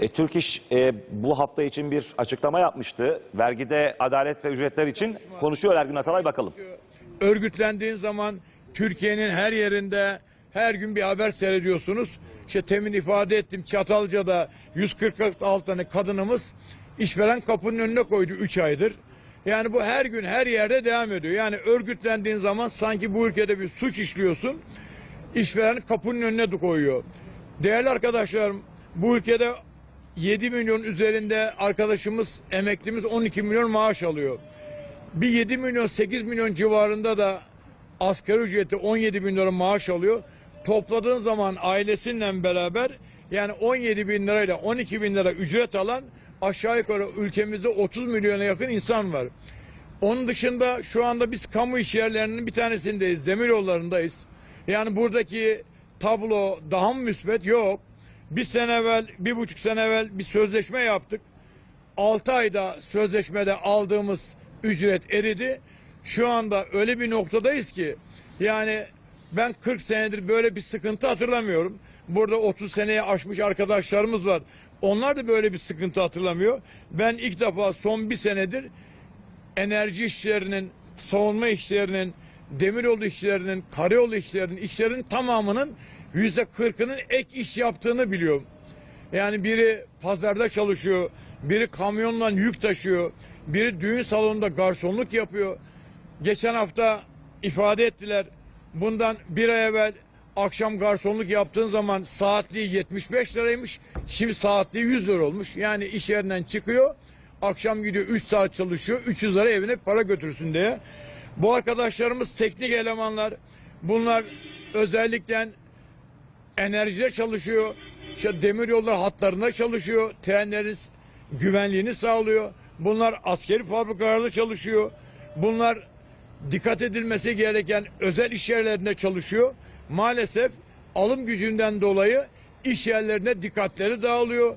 E, Türk İş e, bu hafta için bir açıklama yapmıştı. Vergide adalet ve ücretler için konuşuyor Ergün Atalay bakalım. örgütlendiğin zaman Türkiye'nin her yerinde her gün bir haber seyrediyorsunuz. İşte temin ifade ettim Çatalca'da 146 tane kadınımız işveren kapının önüne koydu 3 aydır. Yani bu her gün her yerde devam ediyor. Yani örgütlendiğin zaman sanki bu ülkede bir suç işliyorsun. İşveren kapının önüne koyuyor. Değerli arkadaşlarım bu ülkede 7 milyon üzerinde arkadaşımız, emeklimiz 12 milyon maaş alıyor bir 7 milyon 8 milyon civarında da asgari ücreti 17 bin lira maaş alıyor. Topladığın zaman ailesiyle beraber yani 17 bin lirayla 12 bin lira ücret alan aşağı yukarı ülkemizde 30 milyona yakın insan var. Onun dışında şu anda biz kamu iş yerlerinin bir tanesindeyiz. Demir yollarındayız. Yani buradaki tablo daha mı müsbet? Yok. Bir sene evvel, bir buçuk sene evvel bir sözleşme yaptık. 6 ayda sözleşmede aldığımız ücret eridi. Şu anda öyle bir noktadayız ki yani ben 40 senedir böyle bir sıkıntı hatırlamıyorum. Burada 30 seneye aşmış arkadaşlarımız var. Onlar da böyle bir sıkıntı hatırlamıyor. Ben ilk defa son bir senedir enerji işlerinin, savunma işlerinin, demiryolu işlerinin, karayolu işlerinin, işlerin tamamının yüzde kırkının ek iş yaptığını biliyorum. Yani biri pazarda çalışıyor, biri kamyonla yük taşıyor, biri düğün salonunda garsonluk yapıyor. Geçen hafta ifade ettiler. Bundan bir ay evvel akşam garsonluk yaptığın zaman saatliği 75 liraymış. Şimdi saatliği 100 lira olmuş. Yani iş yerinden çıkıyor. Akşam gidiyor 3 saat çalışıyor. 300 lira evine para götürsün diye. Bu arkadaşlarımız teknik elemanlar. Bunlar özellikle enerjide çalışıyor. İşte demir yolları hatlarında çalışıyor. Trenlerin güvenliğini sağlıyor. Bunlar askeri fabrikalarda çalışıyor. Bunlar dikkat edilmesi gereken özel iş yerlerinde çalışıyor. Maalesef alım gücünden dolayı iş yerlerine dikkatleri dağılıyor.